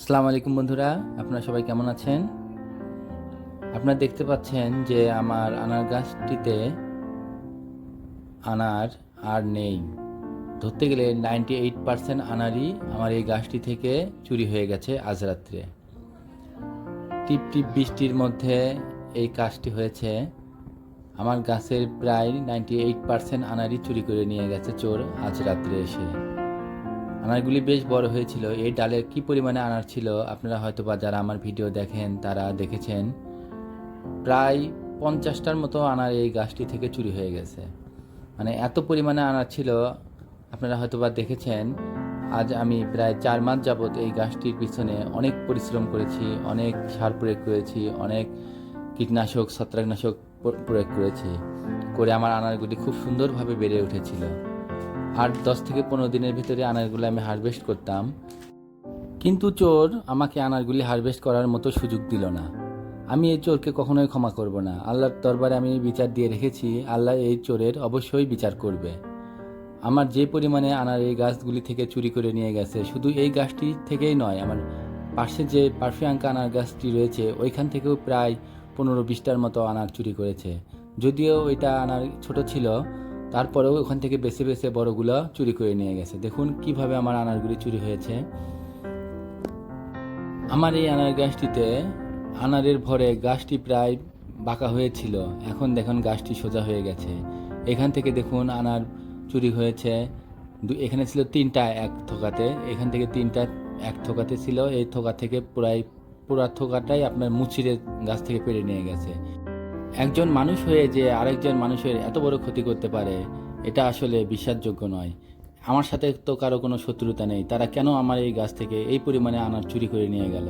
আসসালামু আলাইকুম বন্ধুরা, আপনারা সবাই কেমন আছেন? আপনারা দেখতে পাচ্ছেন যে আমার আনার গাছটিতে আনার আর নেই। ধরতে গেলে নাইনটি এইট পার্সেন্ট আনারই আমার এই গাছটি থেকে চুরি হয়ে গেছে আজ রাত্রে। টিপ টিপ বৃষ্টির মধ্যে এই কাজটি হয়েছে। আমার গাছের প্রায় নাইনটি এইট পার্সেন্ট আনারই চুরি করে নিয়ে গেছে চোর আজ রাত্রে এসে। আনারগুলি বেশ বড় হয়েছিল। এই ডালে কি পরিমাণে আনার ছিল আপনারা হয়তো বা যারা আমার ভিডিও দেখেন তারা দেখেছেন। প্রায় পঞ্চাশটার মতো আনার এই গাছটি থেকে চুরি হয়ে গেছে। মানে এত পরিমাণে আনার ছিল, আপনারা হয়তো বা দেখেছেন। আজ আমি প্রায় চার মাস যাবৎ এই গাছটির পিছনে অনেক পরিশ্রম করেছি, অনেক সার প্রয়োগ করেছি, অনেক কীটনাশক, ছত্রাকনাশক প্রয়োগ করেছি। করে আমার আনারগুলি খুব সুন্দরভাবে বেড়ে উঠেছিল। আট দশ থেকে পনেরো দিনের ভিতরে আনারগুলো আমি হারভেস্ট করতাম। কিন্তু চোর আমাকে আনারগুলি হারভেস্ট করার মতো সুযোগ দিল না। আমি এই চোরকে কখনোই ক্ষমা করব না। আল্লাহর দরবারে আমি বিচার দিয়ে রেখেছি, আল্লাহ এই চোরের অবশ্যই বিচার করবে। আমার যে পরিমাণে আনার এই গাছগুলি থেকে চুরি করে নিয়ে গেছে, শুধু এই গাছটি থেকেই নয়, আমার পাশে যে পারফিয়াঙ্কা আনার গাছটি রয়েছে, ওইখান থেকেও প্রায় পনেরো বিশটার মতো আনার চুরি করেছে। যদিও ওইটা আনার ছোট ছিল তারপরেও ওখান থেকে বেছে বেছে বড়গুলো চুরি করে নিয়ে গেছে। দেখুন কীভাবে আমার আনারগুলি চুরি হয়েছে। আমার এই আনার গাছটিতে আনারের ভরে গাছটি প্রায় বাঁকা হয়েছিল। এখন দেখুন গাছটি সোজা হয়ে গেছে। এখান থেকে দেখুন আনার চুরি হয়েছে। এখানে ছিল তিনটা এক থোকাতে। এখান থেকে তিনটা এক থোকাতে ছিল। এই থোকা থেকে প্রায় পুরা থোকাটাই আপনার মুচিরে গাছ থেকে পেরে নিয়ে গেছে। একজন মানুষ হয়ে যে আরেকজন মানুষের এত বড় ক্ষতি করতে পারে, এটা আসলে বিশ্বাসযোগ্য নয়। আমার সাথে তো কারও কোনো শত্রুতা নেই। তারা কেন আমার এই গাছ থেকে এই পরিমাণে আনার চুরি করে নিয়ে গেল?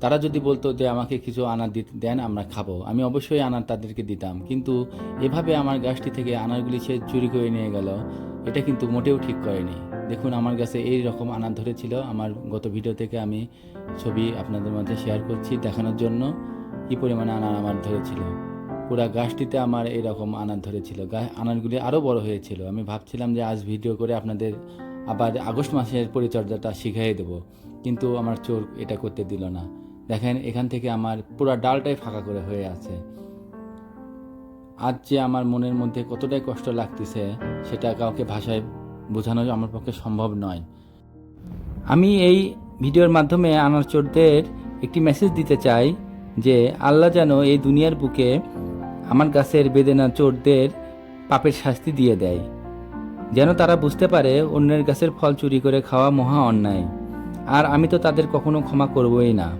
তারা যদি বলতো যে আমাকে কিছু আনার দিতে দেন, আমরা খাব। আমি অবশ্যই আনার তাদেরকে দিতাম। কিন্তু এভাবে আমার গাছটি থেকে আনারগুলি সে চুরি করে নিয়ে গেল, এটা কিন্তু মোটেও ঠিক করেনি। দেখুন, আমার কাছে এই রকম আনার ধরেছিল। আমার গত ভিডিও থেকে আমি ছবি আপনাদের মধ্যে শেয়ার করছি দেখানোর জন্য। কি পরিমাণে আনার আমার ধরেছিল? পুরা গাছটিতে আমার এরকম আনার ধরেছিল। আনারগুলি আরও বড় হয়েছিল। আমি ভাবছিলাম যে আজ ভিডিও করে আপনাদের আবার আগস্ট মাসের পরিচর্যাটা শিখিয়ে দেব। কিন্তু আমার চোর এটা করতে দিল না। দেখেন, এখান থেকে আমার পুরা ডালটাই ফাঁকা করে হয়ে আছে। আজ যে আমার মনের মধ্যে কতটাই কষ্ট লাগতেছে, সেটা কাউকে ভাষায় বোঝানো আমার পক্ষে সম্ভব নয়। আমি এই ভিডিওর মাধ্যমে আনার চোরদের একটি মেসেজ দিতে চাই। যে আল্লাহ যেন এই দুনিয়ার বুকে আমার গাছের বেদেনা, চোরদের পাপের শাস্তি দিয়ে দেয়। যেন তারা বুঝতে পারে অন্যের গাছের ফল চুরি করে খাওয়া মহা অন্যায়। আর আমি তো তাদের কখনো ক্ষমা করবই না।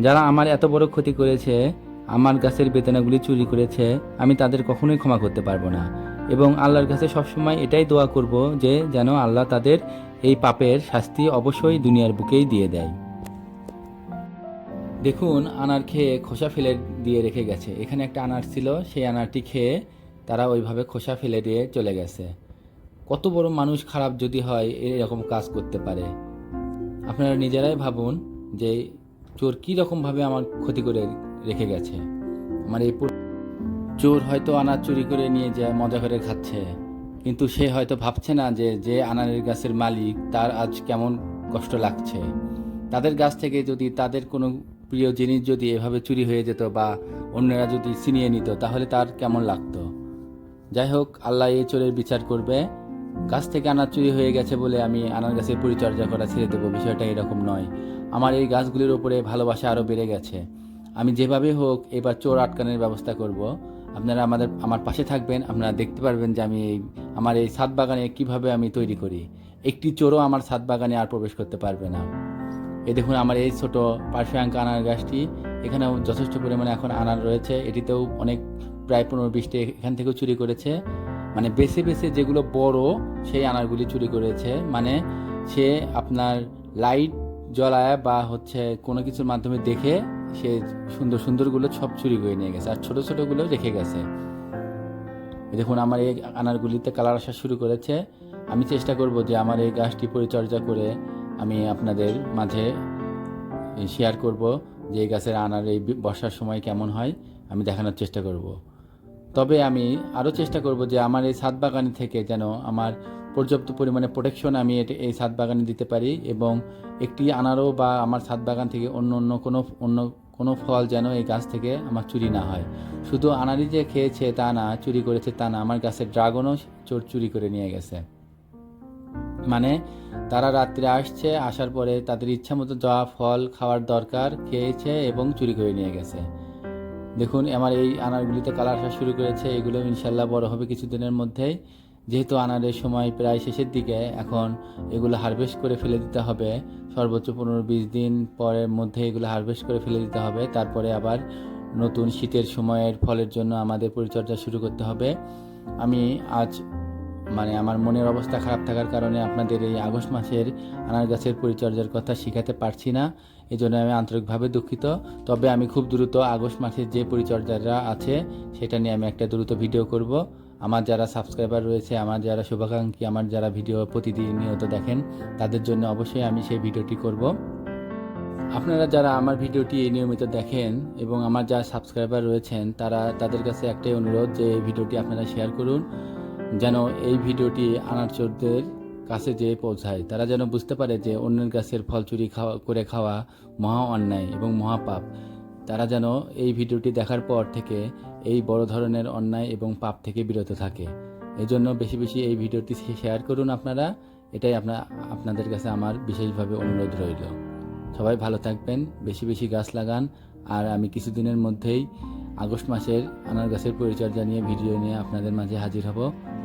যারা আমার এত বড় ক্ষতি করেছে, আমার গাছের বেদনাগুলি চুরি করেছে, আমি তাদের কখনোই ক্ষমা করতে পারব না। এবং আল্লাহর কাছে সবসময় এটাই দোয়া করব যে, যেন আল্লাহ তাদের এই পাপের শাস্তি অবশ্যই দুনিয়ার বুকেই দিয়ে দেয়। দেখুন, আনার খেয়ে খোসা ফেলে দিয়ে রেখে গেছে। এখানে একটা আনার ছিল, সেই আনারটি খেয়ে তারা ওইভাবে খোসা ফেলে দিয়ে চলে গেছে। কত বড় মানুষ খারাপ যদি হয়, এরকম কাজ করতে পারে। আপনারা নিজেরাই ভাবুন যে চোর কী রকমভাবে আমার ক্ষতি করে রেখে গেছে। আমার এই চোর হয়তো আনার চুরি করে নিয়ে যায়, মজা করে খাচ্ছে। কিন্তু সে হয়তো ভাবছে না যে যে আনারের গাছের মালিক, তার আজ কেমন কষ্ট লাগছে। তাদের গাছ থেকে যদি তাদের কোনো প্রিয় জিনিস যদি এভাবে চুরি হয়ে যেত বা অন্যরা যদি ছিনিয়ে নিত, তাহলে তার কেমন লাগতো? যাই হোক, আল্লাহ এই চোরের বিচার করবে। গাছ থেকে আনার চুরি হয়ে গেছে বলে আমি আনার গাছের পরিচর্যা করা ছেড়ে দেবো, বিষয়টা এরকম নয়। আমার এই গাছগুলির ওপরে ভালোবাসা আরও বেড়ে গেছে। আমি যেভাবে হোক এবার চোর আটকানোর ব্যবস্থা করব। আপনারা আমাদের, আমার পাশে থাকবেন, আপনারা দেখতে পারবেন যে আমি এই, আমার এই ছাদ বাগানে কীভাবে আমি তৈরি করি। একটি চোরও আমার ছাদ বাগানে আর প্রবেশ করতে পারবে না। এই দেখুন আমার এই ছোট পারফিয়াঙ্কা আনার গাছটি, এখানেও যথেষ্ট পরিমাণে এখন আনার রয়েছে। এটিতেও অনেক প্রায় পনেরো বিশটি এখান থেকেও চুরি করেছে। মানে বেছে বেছে যেগুলো বড়, সেই আনারগুলি চুরি করেছে। মানে সে আপনার লাইট জ্বলায় বা হচ্ছে কোনো কিছুর মাধ্যমে দেখে সে সুন্দর সুন্দরগুলো সব চুরি করে নিয়ে গেছে আর ছোটো ছোটোগুলো রেখে গেছে। দেখুন আমার এই আনারগুলিতে কালার আসা শুরু করেছে। আমি চেষ্টা করব যে আমার এই গাছটি পরিচর্যা করে আমি আপনাদের মাঝে শেয়ার করব যে এই গাছের আনার এই বর্ষার সময় কেমন হয়, আমি দেখানোর চেষ্টা করব। তবে আমি আরও চেষ্টা করব যে আমার এই ছাদ বাগান থেকে যেন আমার পর্যাপ্ত পরিমাণে প্রোটেকশন আমি এই ছাদ বাগানে দিতে পারি এবং একটি আনারও বা আমার ছাদ বাগান থেকে অন্য অন্য কোনো অন্য কোনো ফল যেন এই গাছ থেকে আমার চুরি না হয়। শুধু আনারই যে খেয়েছে তা না, চুরি করেছে তা না, আমার গাছের ড্রাগনও চোর চুরি করে নিয়ে গেছে। মানে তারা রাত্রে আসছে, আসার পরে তাদের ইচ্ছা মতো যা ফল খাওয়ার দরকার খেয়েছে এবং চুরি করে নিয়ে গেছে। দেখুন, আমার এই আনারগুলিতে কালার আসা শুরু করেছে। এগুলো ইনশাল্লাহ বড় হবে কিছুদিনের মধ্যেই। যেহেতু আনারের সময় প্রায় শেষের দিকে, এখন এগুলো হারভেস্ট করে ফেলে দিতে হবে। সর্বোচ্চ পনেরো বিশ দিন পরের মধ্যে এগুলো হারভেস্ট করে ফেলে দিতে হবে। তারপরে আবার নতুন শীতের সময়ের ফলের জন্য আমাদের পরিচর্যা শুরু করতে হবে। আমি আজ মানে আমার মনের অবস্থা খারাপ থাকার কারণে আপনাদের এই আগস্ট মাসের আনার গাছের পরিচর্যার কথা শেখাতে পারছি না এই জন্য আমি আন্তরিকভাবে দুঃখিত। তবে আমি খুব দ্রুত আগস্ট মাসের যে পরিচর্যাটা আছে, সেটা নিয়ে আমি একটা দ্রুত ভিডিও করব। আমার যারা সাবস্ক্রাইবার রয়েছে, আমার যারা শুভাকাঙ্ক্ষী, আমার যারা ভিডিও প্রতিদিন নিয়ত দেখেন, তাদের জন্য অবশ্যই আমি সেই ভিডিওটি করব। আপনারা যারা আমার ভিডিওটি নিয়মিত দেখেন এবং আমার যারা সাবস্ক্রাইবার রয়েছেন, তারা, তাদের কাছে একটাই অনুরোধ যে ভিডিওটি আপনারা শেয়ার করুন। যেন এই ভিডিওটি আনারচোরদের কাছে যেয়ে পৌঁছায়। তারা যেন বুঝতে পারে যে অন্যের গাছের ফল চুরি খাওয়া, করে খাওয়া মহা অন্যায় এবং মহাপাপ তারা যেন এই ভিডিওটি দেখার পর থেকে এই বড় ধরনের অন্যায় এবং পাপ থেকে বিরত থাকে। এজন্য বেশি বেশি এই ভিডিওটি শেয়ার করুন আপনারা। এটাই আপনার আপনাদের কাছে আমার বিশেষভাবে অনুরোধ রইল। সবাই ভালো থাকবেন, বেশি বেশি গাছ লাগান। আর আমি কিছুদিনের মধ্যেই আগস্ট মাসের আনার গাছের পরিচর্যা নিয়ে ভিডিও নিয়ে আপনাদের মাঝে হাজির হব।